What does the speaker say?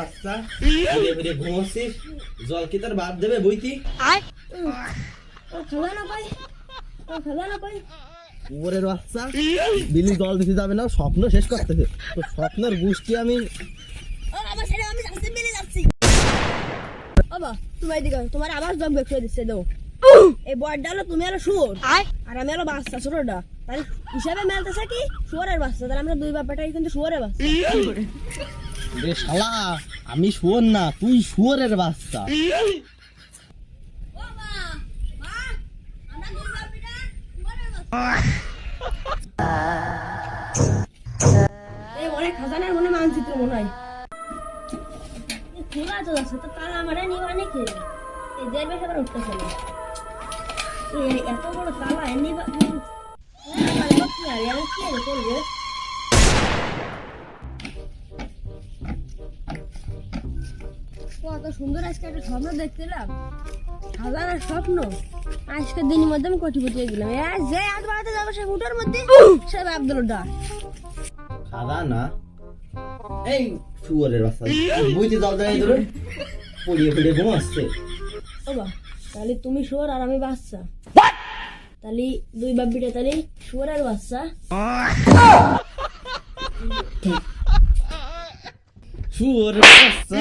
বাচ্চা ঘুমোচ্ছিস জল কি তোর বাপ দেবে বইতি বাচ্চা বিলি জল দিতে যাবে না স্বপ্ন শেষ করতেছে তো স্বপ্নের গোষ্ঠী আমি তোমার আবার জব বের করে দিচ্ছে দাও। এই বড়টা হলো তুমি হলো শুয়োর। আর আমি হলো বাচ্চা ছোটটা। তাহলে হিসাবে মেলতেছে কি? শুয়োরের বাচ্চা। তাহলে আমরা দুই বাপ্পাটাই কিন্তু শুয়োরের বাচ্চা। রে শালা, আমি শুয়োর না, তুই শুয়োরের বাচ্চা। অনেক মনে মানচিত্র মনে হয়। আছে, তো নিবা এত বড় তালা নিবা আর কি কত সুন্দর আজকে একটা স্বপ্ন দেখছিলাম সাজানোর স্বপ্ন। আজকের দিনের মধ্যে আমি কোটিপতি হয়ে গেলাম। যে আজ বাড়াতে যাব সে ফুটার মধ্যে সে ডাক। খাদা না? এই শুয়োরের জল দেয় ধরে পড়িয়ে পড়িয়ে ঘুমাচ্ছে বাবা তাহলে তুমি শুয়ার আর আমি বাচ্চা। তাহলে দুই বাপিটা তাহলে শুয়ার আর বাচ্চা। শুয়োরের বাচ্চা।